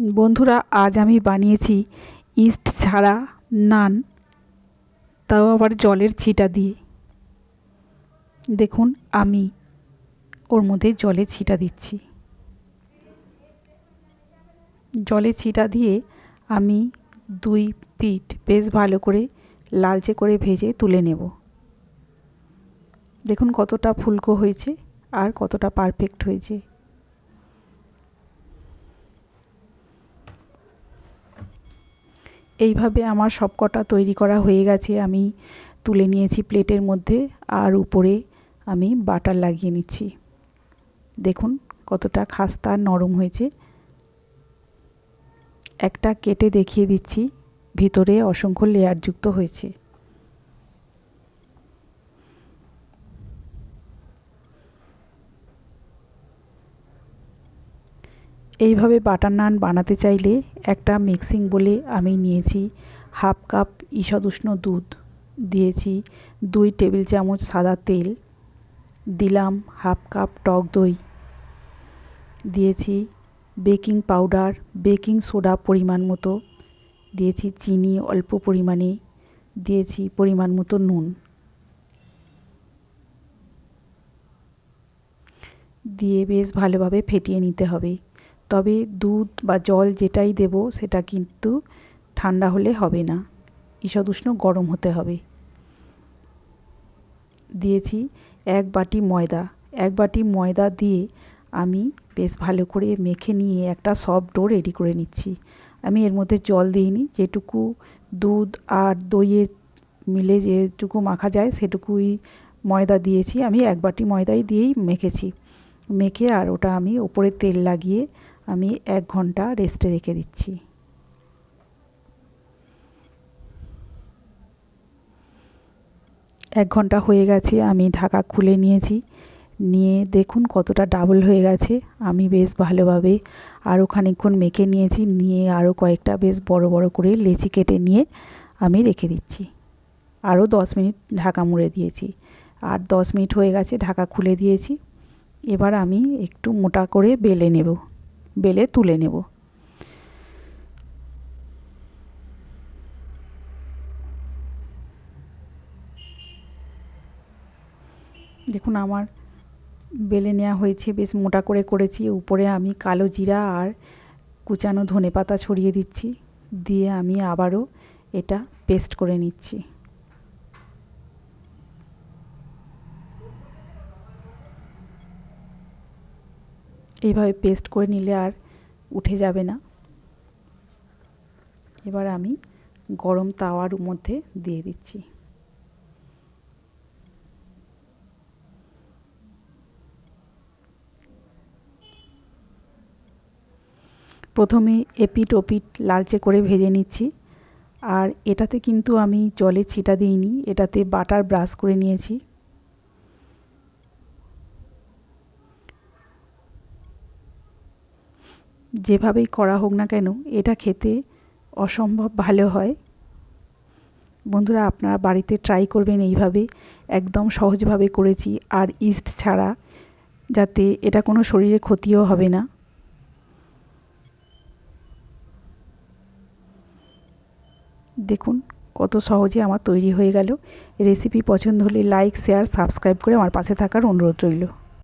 বন্ধুরা, আজ আমি বানিয়েছি ইস্ট ছাড়া নান, তাও আবার জলের ছিটা দিয়ে। দেখুন, আমি ওর মধ্যে জলে ছিটা দিচ্ছি। জলে ছিটা দিয়ে আমি দুই পিঠ বেশ ভালো করে লালচে করে ভেজে তুলে নেব। দেখুন কতটা ফুলকো হয়েছে আর কতটা পারফেক্ট হয়েছে। এইভাবে আমার সব কটা তৈরি করা হয়ে গেছে। আমি তুলে নিয়েছি প্লেটের মধ্যে আর উপরে আমি বাটার লাগিয়ে নিচ্ছি। দেখুন কতটা খাস্তা নরম হয়েছে। একটা কেটে দেখিয়ে দিচ্ছি। ভিতরে অসংখ্য লেয়ারযুক্ত হয়েছে। এইভাবে বাটার নান বানাতে চাইলে একটা মিক্সিং বলে আমি নিয়েছি হাফ কাপ ঈষদ উষ্ণ দুধ। দিয়েছি দুই টেবিল চামচ সাদা তেল। দিলাম হাফ কাপ টক দই। দিয়েছি বেকিং পাউডার বেকিং সোডা পরিমাণ মতো। দিয়েছি চিনি অল্প পরিমাণে। দিয়েছি পরিমাণ মতো নুন। দিয়ে বেশ ভালোভাবে ফেটিয়ে নিতে হবে। তবে দুধ বা জল যেটাই দেব, সেটা কিন্তু ঠান্ডা হলে হবে না। ঈষদ উষ্ণ গরম হতে হবে। দিয়েছি এক বাটি ময়দা। এক বাটি ময়দা দিয়ে আমি বেশ ভালো করে মেখে নিয়ে একটা সফট ডো রেডি করে নিচ্ছি। আমি এর মধ্যে জল দিইনি। যেটুকু দুধ আর দইয়ে মিলে যেটুকু মাখা যায়, সেটুকুই ময়দা দিয়েছি। আমি এক বাটি ময়দাই দিয়েই মেখেছি। মেখে আর ওটা আমি ওপরে তেল লাগিয়ে আমি এক ঘণ্টা রেস্টে রেখে দিচ্ছি। এক ঘণ্টা হয়ে গেছে, আমি ঢাকা খুলে নিয়েছি। নিয়ে দেখুন কতটা ডাবল হয়ে গেছে। আমি বেশ ভালোভাবে আরও খানিকক্ষণ মেখে নিয়েছি, নিয়ে আরও কয়েকটা বেশ বড় বড় করে লেচি কেটে নিয়ে আমি রেখে দিচ্ছি। আরও দশ মিনিট ঢাকা মুড়ে দিয়েছি। আর দশ মিনিট হয়ে গেছে, ঢাকা খুলে দিয়েছি। এবার আমি একটু মোটা করে বেলে নেব। বেলে তুলে নেব। দেখুন, আমার বেলে নেওয়া হয়েছে, বেশ মোটা করে করেছি। উপরে আমি কালো জিরা আর কুচানো ধনে পাতা ছড়িয়ে দিচ্ছি। দিয়ে আমি আবারও এটা পেস্ট করে নিচ্ছি। এইভাবে পেস্ট করে নিলে আর উঠে যাবে না। এবার আমি গরম তাওয়ার মধ্যে দিয়ে দিচ্ছি। প্রথমে এপিট ওপিট লালচে করে ভেজে নিচ্ছি। আর এটাতে কিন্তু আমি জলে ছিটা দিইনি, এটাতে বাটার ব্রাশ করে নিয়েছি। যেভাবেই করা হোক না কেন, এটা খেতে অসম্ভব ভালো হয়। বন্ধুরা, আপনারা বাড়িতে ট্রাই করবেন এইভাবে। একদম সহজভাবে করেছি। আর ইস্ট ছাড়া যাতে এটা কোনো শরীরে ক্ষতিও হবে না। দেখুন, কত সহজে আমার তৈরি হয়ে গেল। রেসিপি পছন্দ হলে লাইক শেয়ার সাবস্ক্রাইব করে আমার পাশে থাকার অনুরোধ রইল।